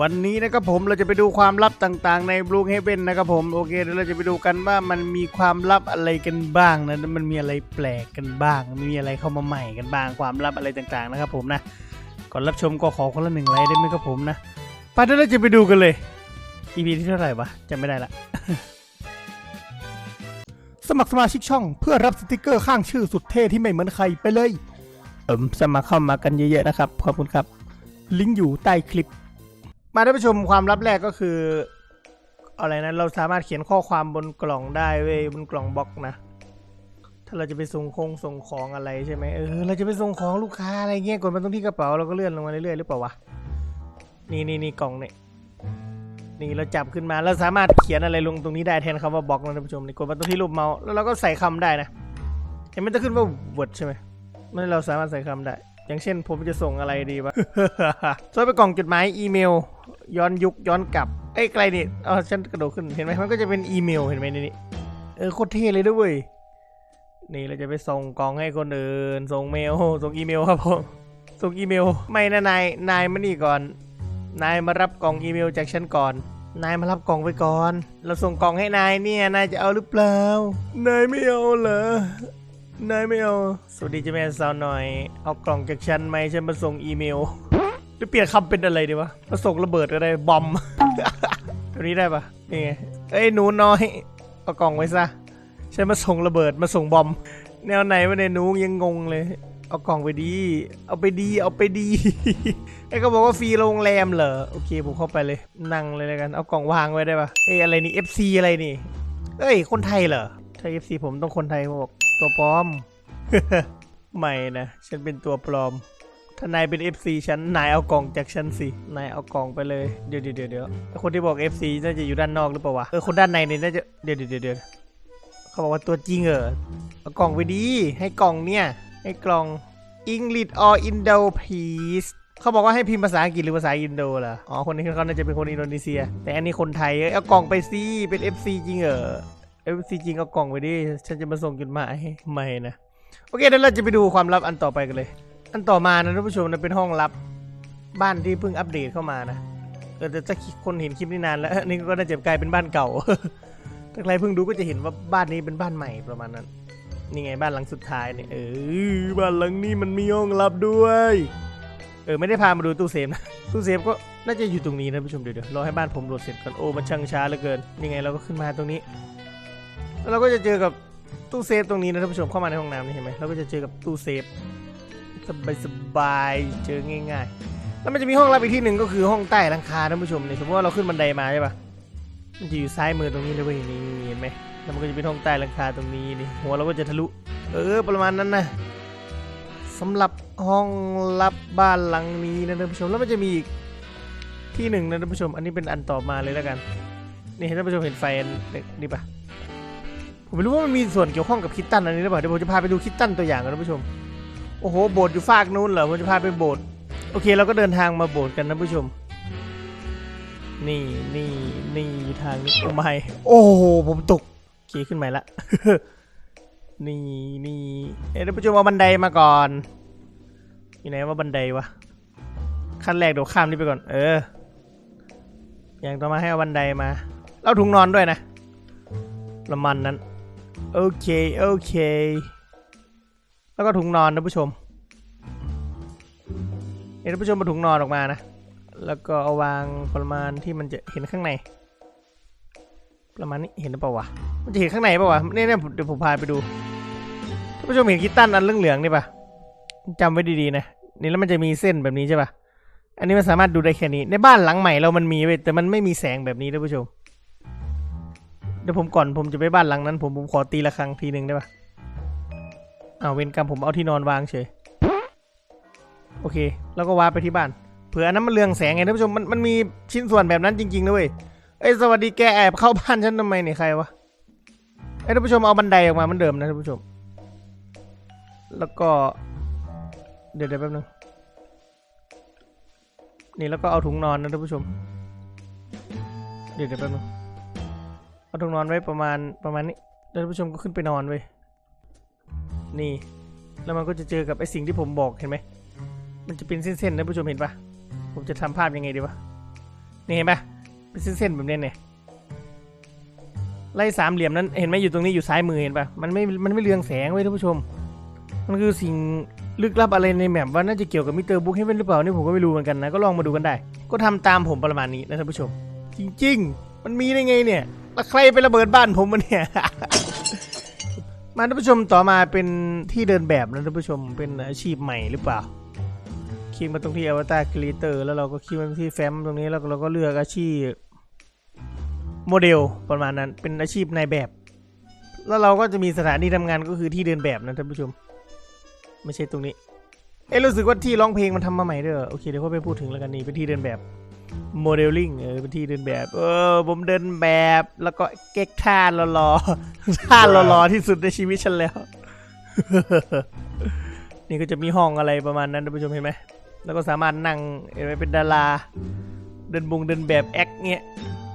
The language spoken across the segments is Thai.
วันนี้นะครับผมเราจะไปดูความลับต่างๆ ใน Blue Heaven นะครับผมโอเคเดี๋ยวเราจะไปดูกันว่ามันมีความลับอะไรกันบ้างนะมันมีอะไรแปลกกันบ้าง มีอะไรเข้ามาใหม่กันบ้างความลับอะไรต่างๆนะครับผมนะก่อนรับชมก็ขอคนละหนึ่งไลค์ได้ไหมครับผมนะไปเดี๋ยวเราจะไปดูกันเลย EP ที่เท่าไหร่วะจำไม่ได้ละสมัครสมาชิกช่องเพื่อรับสติกเกอร์ข้างชื่อสุดเท่ที่ไม่เหมือนใครไปเลยเอิมสมัครเข้ามากันเยอะๆนะครับขอบคุณครับ ลิงก์อยู่ใต้คลิป มาท่านผู้ชมความลับแรกก็คืออะไรนะเราสามารถเขียนข้อความบนกล่องได้เว้ยบนกล่องบล็อกนะ ถ้าเราจะไปส่งคงส่งของอะไรใช่ไหมเออเราจะไปส่งของลูกค้าอะไรเงี้ยกดมาตรงที่กระเป๋าเราก็เลื่อนลงมาเรื่อยๆหรือเปล่าวะนี่นี่นี่กล่องเนี่ยนี่เราจับขึ้นมาเราสามารถเขียนอะไรลงตรงนี้ได้แทนคำว่าบล็อกนะท่านผู้ชมนี่กดมาตรงที่รูปเมาส์แล้วเราก็ใส่คำได้นะเห็นมันจะขึ้นว่า word ใช่ไหมมันเราสามารถใส่คำได้ อย่างเช่นผมจะส่งอะไรดีวะส่งไปกล่องจดหมายอีเมล ย้อนยุคย้อนกลับเอ้ยไกลนี่อ๋อฉันกระโดดขึ้นเห็นไหมมันก็จะเป็นอีเมลเห็นไหมนี่เออโคตรเท่เลยด้วยนี่เราจะไปส่งกล่องให้คนอื่น ส่งเมล ส่งอีเมลครับผมส่งอีเมล ไม่นะนาย นายมานี่ก่อน นายมารับกล่องอีเมลจากฉันก่อน นายมารับกล่องไปก่อน เราส่งกล่องให้นายเนี่ย นายจะเอาหรือเปล่า นายไม่เอาเหรอ นายไม่เอา สวัสดีจ้าแม่สาวหน่อย เอากล่องจากฉันไหมฉันมาส่งอีเมล หรือเปลี่ยนคำเป็นอะไรดีวะมาส่งระเบิดก็ได้บอม ตัวนี้ได้ปะนี่ไงเอ้ยหนูน้อยเอากล่องไว้ซะฉันมาส่งระเบิดมาส่งบอม แนวไหนวะเนี่ยหนูยังงงเลย เอากล่องไปดี เอาไปดี เอาไปดีไอ้ก็บอกว่าฟรีโรงแรมเหรอโอเคผมเข้าไปเลยนั่งเลยแล้วกันเอากล่องวางไว้ได้ปะเอ้ยอะไรนี่ FC อะไรนี่เอ้ยคนไทยเหรอถ้า FC ผมต้องคนไทยผมบอกตัวปลอม ไม่นะฉันเป็นตัวปลอม ถ้านายเป็น FC ฉันนายเอากล่องจากฉันสินายเอากล่องไปเลยเดี๋ยวเดี๋ยวเดี๋ยวคนที่บอก FC น่าจะอยู่ด้านนอกหรือเปล่าวะเออคนด้านในเนี่ยน่าจะเดี๋ยวเดี๋ยวเดี๋ยวเขาบอกว่าตัวจริงเหรอเอากล่องไปดีให้กล่องเนี่ยให้กล่อง English or Indo please เขาบอกว่าให้พิมพ์ภาษาอังกฤษหรือภาษาอินโดเหรออ๋อคนนี้เขาน่าจะเป็นคนอินโดนีเซีย แต่อันนี้คนไทยเอ้ยเอากล่องไปสิเป็น FC จริงเหรอ FC จริงเอากล่องไปดิฉันจะมาส่งจดหมายไม่นะโอเคเดี๋ยวเราจะไปดูความลับอันต่อไปกันเลย อันต่อมานะท่านผู้ชมนะเป็นห้องลับบ้านที่เพิ่งอัปเดตเข้ามานะเออแต่ถ้าคนเห็นคลิปนี้นานแล้วนี่ก็น่าจะกลายเป็นบ้านเก่าถ้าใครเพิ่งดูก็จะเห็นว่าบ้านนี้เป็นบ้านใหม่ประมาณนั้นนี่ไงบ้านหลังสุดท้ายเนี่ยเออบ้านหลังนี้มันมีห้องลับด้วย เออไม่ได้พามาดูตู้เซฟนะตู้เซฟก็น่าจะอยู่ตรงนี้นะท่านผู้ชมเดี๋ยวเรอให้บ้านผมโหลดเสร็จก่อนโอ้มันช่างช้าเหลือเกินนี่ไงเราก็ขึ้นมาตรงนี้แล้วเราก็จะเจอกับตู้เซฟตรงนี้นะท่านผู้ชมเข้ามาในห้องน้ำนี่เห็นไหมเราก็จะเจอกับตู้เซฟ สบายสบายๆเจอง่ายๆ แล้วมันจะมีห้องลับอีกที่หนึ่งก็คือห้องใต้หลังคาท่านผู้ชมเนี่ยสมมติว่าเราขึ้นบันไดมาใช่ปะมันจะอยู่ซ้ายมือตรงนี้เลยเว้ยนี่เห็นไหมแล้วมันก็จะเป็นห้องใต้หลังคาตรงนี้นี่หัวเราก็จะทะลุ เออประมาณนั้นนะสำหรับห้องลับบ้านหลังนี้นะท่านผู้ชมแล้วมันจะมีอีกที่หนึ่งนะท่านผู้ชม อันนี้เป็นอันต่อมาเลยแล้วกัน นี่ท่านผู้ชมเห็นไฟนนี่ปะผมไม่รู้ว่ามันมีส่วนเกี่ยวข้องกับคิตตันอันนี้หรือเปล่าเดี๋ยวผมจะพาไปดูคิตตันตัวอย่างกันท่านผู้ชม โอ้โห โบสถ์อยู่ฟากนู้นเหรอผมจะพาไปโบสถ์โอเคเราก็เดินทางมาโบสถ์กันนะผู้ชม นี่นี่นี่อยู่ทางนี้โอ้ไม่โอ้โหผมตกโอเคขึ้นใหม่ละ นี่นี่เอ้ยท่านผู้ชมเอาบันไดมาก่อนอยู่ไหนว่าบันไดวะขั้นแรกเดี๋ยวข้ามนี่ไปก่อน เออ อย่างต่อมาให้เอาบันไดมาแล้วถุงนอนด้วยนะประมาณนั้น โอเค โอเค แล้วก็ถุงนอนนะผู้ชมเห็นท่านผู้ชมมาถุงนอนออกมานะ แล้วก็เอาวางประมาณที่มันจะเห็นข้างใน ประมาณนี้เห็นหรือเปล่าวะ มันจะเห็นข้างในเปล่าวะเนี่ยเนี่ยเดี๋ยวผมพาไปดู ท่านผู้ชมเห็นคิตตันอันเหลืองๆนี่ปะจำไว้ดีๆนะ นี่แล้วมันจะมีเส้นแบบนี้ใช่ปะอันนี้มันสามารถดูได้แค่นี้ ในบ้านหลังใหม่เรามันมีเว้ยแต่มันไม่มีแสงแบบนี้ท่านผู้ชม เดี๋ยวผมก่อนผมจะไปบ้านหลังนั้น ผมผมขอตีละครั้งทีหนึ่งได้ปะ เอาเวรกรรมผมเอาที่นอนวางเฉย โอเค แล้วก็วาไปที่บ้าน เผื่ออันนั้นมันเรืองแสงไงท่านผู้ชม มันมันมีชิ้นส่วนแบบนั้นจริงๆนะเว้ยเอ้ยสวัสดีแกแอบเข้าบ้านฉันทำไมเนี่ยใครวะไอ้ท่านผู้ชมเอาบันไดออกมาเหมันเดิมนะท่านผู้ชม แล้วก็ เดี๋ยวเดี๋ยวแป๊บนึง นี่แล้วก็เอาถุงนอนนะท่านผู้ชม เดี๋ยวเดี๋ยวแป๊บนึง เอาถุงนอนไว้ประมาณประมาณนี้แล้วท่านผู้ชมก็ขึ้นไปนอนเว้ย นี่ แล้วมันก็จะเจอกับไอ้สิ่งที่ผมบอกเห็นไหม มันจะเป็นเส้นๆนะผู้ชมเห็นปะผมจะทำภาพยังไงดีวะนี่เห็นปะเป็นเส้นๆแบบนี้เนี่ยไล่สามเหลี่ยมนั้นเห็นไหมอยู่ตรงนี้อยู่ซ้ายมือเห็นปะมันไม่ มันไม่เรืองแสงไว้ท่านผู้ชม มันคือสิ่งลึกลับอะไรในแมปว่าน่าจะเกี่ยวกับมิเตอร์บุ๊กให้เป็นหรือเปล่านี่ผมก็ไม่รู้เหมือนกันนะก็ลองมาดูกันได้ ก็ทำตามผมประมาณนี้นะท่านผู้ชม จริง ๆ มันมีได้ไงเนี่ยแล้วใครไประเบิดบ้านผมมันเนี่ย มาท่านผู้ชมต่อมาเป็นที่เดินแบบนะท่านผู้ชมเป็นอาชีพใหม่หรือเปล่าคลิกมาตรงที่อวตารครีเตอร์แล้วเราก็คลิกมาที่แฟ้มตรงนี้แล้วเราก็เลือกอาชีพโมเดลประมาณนั้นเป็นอาชีพนายแบบ แล้วเราก็จะมีสถานที่ทำงานก็คือที่เดินแบบนะท่านผู้ชม ไม่ใช่ตรงนี้ เอ้รู้สึกว่าที่ร้องเพลงมันทำมาใหม่ด้วยเหรอโอเคเดี๋ยวก็ไปพูดถึงแล้วกันนี่เป็นที่เดินแบบ โมเดลลิ่งเออเป็นที่เดินแบบ เออ ผมเดินแบบแล้วก็เก๊กท่ารอๆท่ารอๆที่สุดในชีวิตฉันแล้ว นี่ก็จะมีห้องอะไรประมาณนั้นท่านผู้ชมเห็นไหมแล้วก็สามารถนั่งเห็นไหมเป็นดารา เดินบุงเดินแบบแอคเงี้ย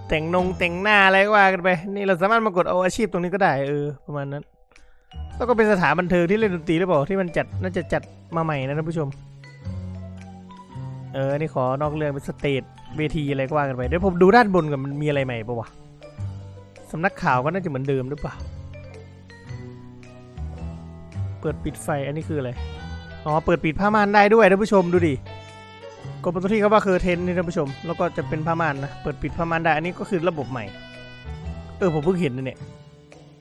แต่งนงแต่งหน้าอะไรก็ว่ากันไป นี่เราสามารถมากดเอาอาชีพตรงนี้ก็ได้เออประมาณนั้น แล้วก็เป็นสถานบันเทิงที่เล่นดนตรีหรือเปล่าที่มันจัดน่าจะจัดมาใหม่นะท่านผู้ชม เออ นี่ขอนอกเรื่องเป็นสเตจ เวทีอะไรก็ว่ากันไปเดี๋ยวผมดูด้านบนกันมันมีอะไรใหม่ปะวะสำนักข่าวก็น่าจะเหมือนเดิมหรือเปล่า เปิดปิดไฟอันนี้คืออะไร อ๋อ เปิดปิดผ้าม่านได้ด้วยท่านผู้ชมดูดิกดไปตรงที่เขาว่าเคอเทนนี่ท่านผู้ชม แล้วก็จะเป็นผ้าม่านนะ เปิดปิดผ้าม่านได้ อันนี้ก็คือระบบใหม่ เออ ผมเพิ่งเห็นนะเนี่ย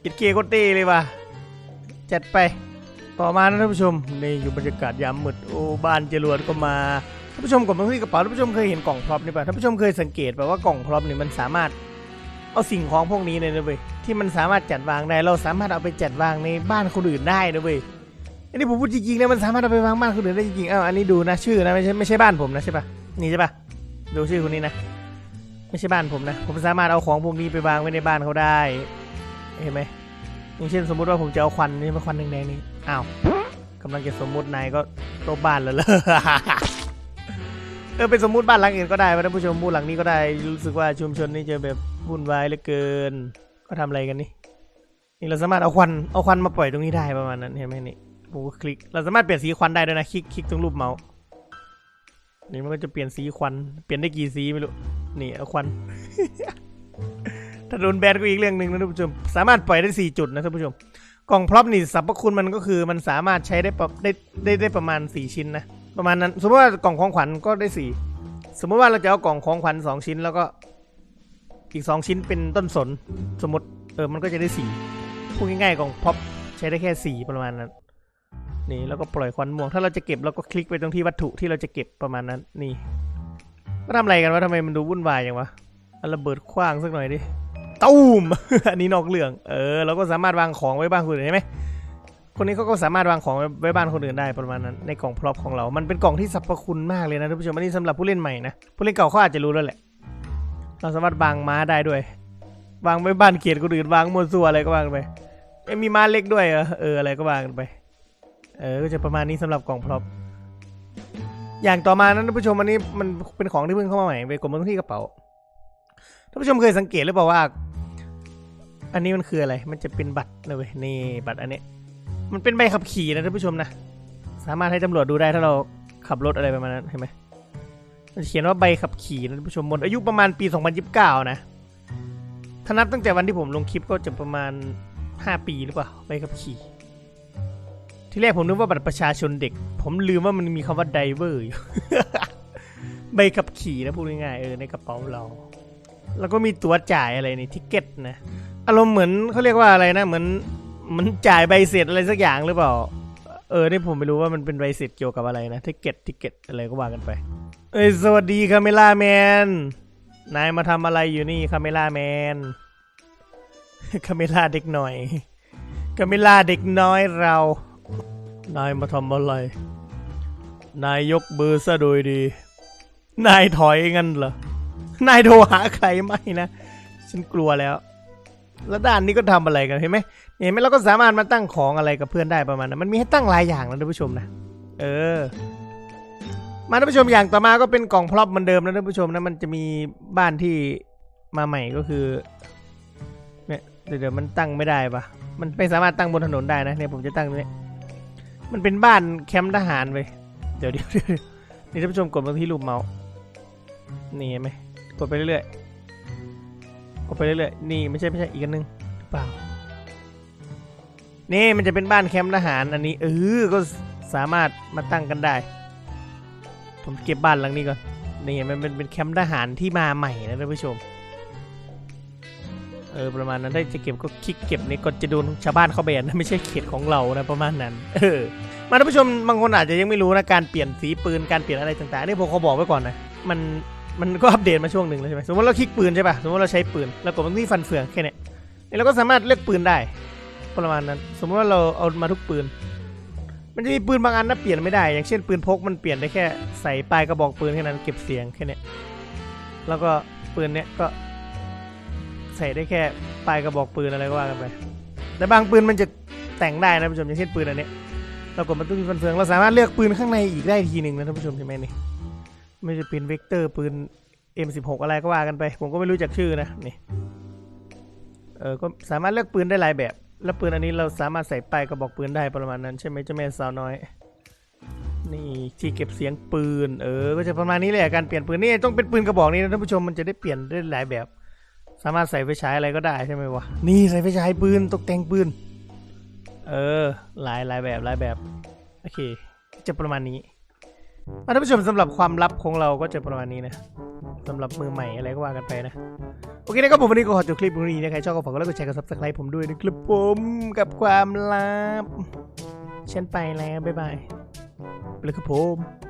อิดเกโคตรเต้เลยว่ะ จัดไป ต่อมานะท่านผู้ชม นี่อยู่บรรยากาศยามมืด โอ้ บ้านจรวดก็มา ท่านผู้ชมกดมาที่กระเป๋าท่านผู้ชมเคยเห็นกล่องพร็อพนี่ป่ะท่านผู้ชมเคยสังเกตป่ะว่ากล่องพร็อพนี่มันสามารถเอาสิ่งของพวกนี้เลยนะเว้ยที่มันสามารถจัดวางได้เราสามารถเอาไปจัดวางในบ้านคนอื่นได้นะเว้ยอันนี้ผมพูดจริงๆนะมันสามารถเอาไปวางบ้านคนอื่นได้จริงๆอ้าวอันนี้ดูนะชื่อนะไม่ใช่ไม่ใช่บ้านผมนะใช่ป่ะนี่ใช่ป่ะดูชื่อคนนี้นะ ไม่ใช่บ้านผมนะ ผมสามารถเอาของพวกนี้ไปวางไว้ในบ้านเขาได้เห็นไหมอย่างเช่นสมมุติว่าผมจะเอาควันนี่มาควันแดงๆนี่อ้าวกำลังจะสมมุตินายก็โตบบ้านแล้วเลย เออเป็นสมมุติบ้านหลังอื่นก็ได้ว่าท่านผู้ชมพูดหลังนี้ก็ได้รู้สึกว่าชุมชนนี้จะแบบวุ่นวายเหลือเกิน ก็ทำอะไรกันนี่นี่เราสามารถเอาควันเอาควันมาปล่อยตรงนี้ได้ประมาณนั้นเห็นไหมนี่ผมก็คลิกเราสามารถเปลี่ยนสีควันได้ด้วยนะคลิกคลิกตรงรูปเมาส์นี่มันก็จะเปลี่ยนสีควันเปลี่ยนได้กี่สีไม่รู้นี่เอาควันถ้าโดนแบนก็อีกเรื่องหนึ่งนะท่านผู้ชม สามารถปล่อยได้สี่จุดนะท่านผู้ชม กล่องพร็อพนี่สรรพคุณมันก็คือมันสามารถใช้ได้ปะได้ได้ได้ประมาณสี่ชิ้นนะ ประมาณนั้น สมมติว่ากล่องของขวัญก็ได้สี่สมมติว่าเราจะเอากล่องของขวัญสองชิ้นแล้วก็อีกสองชิ้นเป็นต้นสน สมมติเออมันก็จะได้สี่พูดง่ายๆกล่องพ็อพใช้ได้แค่สี่ประมาณนั้น นี่แล้วก็ปล่อยควันม่วง ถ้าเราจะเก็บเราก็คลิกไปตรงที่วัตถุที่เราจะเก็บประมาณนั้นนี่ก็ทำอะไรกันวะทำไมมันดูวุ่นวายอย่างวะเอาระเบิดขว้างสักหน่อยดิตูมอันนี้นอกเรื่อง เออเราก็สามารถวางของไว้บ้านคนอื่นได้ไหม คนนี้เขาก็สามารถวางของไว้บ้านคนอื่นได้ประมาณนั้นในกล่องพร็อพของเรา มันเป็นกล่องที่สรรพคุณมากเลยนะท่านผู้ชมอันนี้สำหรับผู้เล่นใหม่นะ ผู้เล่นเก่าเขาอาจจะรู้แล้วแหละ เราสามารถวางม้าได้ด้วย วางไว้บ้านเกียรติคนอื่นวางมั่วซั่วอะไรก็วางไปเอ้มีม้าเล็กด้วยเหรอเอออะไรก็วางกันไป เออก็จะประมาณนี้สำหรับกล่องพร็อพอย่างต่อมานั้นท่านผู้ชมอันนี้มันเป็นของที่เพิ่งเข้ามาใหม่ไปกดมาที่กระเป๋าท่านผู้ชมเคยสังเกตหรือเปล่าว่า อันนี้มันคืออะไร มันจะเป็นบัตรนะเว้ยนี่บัตรอันนี้ มันเป็นใบขับขี่นะท่านผู้ชมนะ สามารถให้ตำรวจดูได้ถ้าเราขับรถอะไรประมาณนั้นเห็นไหมมันเขียนว่าใบขับขี่นะท่านผู้ชมหมดอายุประมาณปี 2029 นะ ถ้านับตั้งแต่วันที่ผมลงคลิปก็จะประมาณ 5 ปีหรือเปล่าใบขับขี่ ที่แรกผมนึกว่าบัตรประชาชนเด็ก ผมลืมว่ามันมีคำว่าไดเวอร์อยู่ใบขับขี่นะพูดง่ายๆเออในกระเป๋าเรา แล้วก็มีตั๋วจ่ายอะไรนี่ทิเก็ตนะ อารมณ์เหมือนเขาเรียกว่าอะไรนะเหมือน มันจ่ายใบเสร็จอะไรสักอย่างหรือเปล่า เออนี่ผมไม่รู้ว่ามันเป็นใบเสร็จเกี่ยวกับอะไรนะทิเก็ตทิเก็ตอะไรก็ว่ากันไป เอ้ยสวัสดีคาเมล่าแมน นายมาทำอะไรอยู่นี่คาเมล่าแมนคาเมล่าเด็กหน่อยคาเมล่าเด็กน้อยเรา นายมาทำอะไร นายยกเบอร์ซะโดยดี นายถอยงั้นเหรอ นายโทรหาใครไม่นะ ฉันกลัวแล้ว แล้วด้านนี้ก็ทำอะไรกันเห็นไหมเห็นไหมเราก็สามารถมาตั้งของอะไรกับเพื่อนได้ประมาณนั้นมันมีให้ตั้งหลายอย่างนะท่านผู้ชมนะ เออ มาท่านผู้ชมอย่างต่อมาก็เป็นกล่องพร็อพเหมือนเดิมนะท่านผู้ชมนะมันจะมีบ้านที่มาใหม่ก็คือเนี่ยเดี๋ยวเดี๋ยวมันตั้งไม่ได้ปะมันไม่สามารถตั้งบนถนนได้นะเนี่ยผมจะตั้งตรงนี้มันเป็นบ้านแคมป์ทหารไปเดี๋ยวเดี๋ยวเดี๋ยวนี่ท่านผู้ชมกดมาที่รูปเมาส์นี่เห็นไหมกดไปเรื่อยๆ กดไปเรื่อยๆนี่ไม่ใช่ไม่ใช่อีกอันนึงหรือเปล่า นี่มันจะเป็นบ้านแคมป์ทหารอันนี้เออก็สามารถมาตั้งกันได้ ผมเก็บบ้านหลังนี้ก่อนนี่มันเป็นเป็นแคมป์ทหารที่มาใหม่นะท่านผู้ชมเออประมาณนั้นถ้าจะเก็บก็คลิกเก็บนี่ก็จะโดนชาวบ้านเขาแบนนะไม่ใช่เขตของเรานะประมาณนั้นเออมาท่านผู้ชมบางคนอาจจะยังไม่รู้นะการเปลี่ยนสีปืนการเปลี่ยนอะไรต่างๆนี่ผมเขาบอกไว้ก่อนนะมัน มันก็อัปเดตมาช่วงหนึ่งแล้วใช่ไหมสมมติเราคลิกปืนใช่ป่ะ สมมติเราใช้ปืนแล้วกดที่ฟันเฟืองแค่นี้นี่เราก็สามารถเลือกปืนได้ประมาณนั้น สมมติว่าเราเอามาทุกปืน มันจะมีปืนบางอันนะเปลี่ยนไม่ได้ อย่างเช่นปืนพกมันเปลี่ยนได้แค่ใส่ปลายกระบอกปืนแค่นั้นเก็บเสียงแค่นี้แล้วก็ปืนเนี้ยก็ใส่ได้แค่ปลายกระบอกปืนอะไรก็ว่ากันไป แต่บางปืนมันจะแต่งได้นะท่านผู้ชมอย่างเช่นปืนอันนี้เรากดมันตุ้งฟันเฟืองเราสามารถเลือกปืนข้างในอีกได้ทีหนึ่งนะท่านผู้ชมใช่ไหมนี่ ไม่ใช่ปืนเวกเตอร์ปืน M16 อะไรก็ว่ากันไป ผมก็ไม่รู้จักชื่อนะนี่เออก็สามารถเลือกปืนได้หลายแบบ แล้วปืนอันนี้เราสามารถใส่ปลายกระบอกปืนได้ประมาณนั้น ใช่ไหมเจ้าแม่สาวน้อย นี่ที่เก็บเสียงปืน เออ ก็จะประมาณนี้แหละการเปลี่ยนปืนนี่ต้องเป็นปืนกระบอกนี้นะท่านผู้ชมมันจะได้เปลี่ยนได้หลายแบบ สามารถใส่ไฟฉายอะไรก็ได้ใช่ไหมวะนี่ใส่ไฟฉายปืนตกแต่งปืน เออ หลายหลายแบบหลายแบบโอเค จะประมาณนี้ ท่านผู้ชมสำหรับความลับของเราก็จะประมาณนี้นะสำหรับมือใหม่อะไรก็ว่ากันไปนะ โอเคนะครับผมวันนี้ก็ขอจบคลิปตรงนี้นะใครชอบก็ฝากกดไลค์กดแชร์กด subscribe ผมด้วยนะครับผมกับความลับฉันไปแล้วบ๊ายบายไปเลยครับผม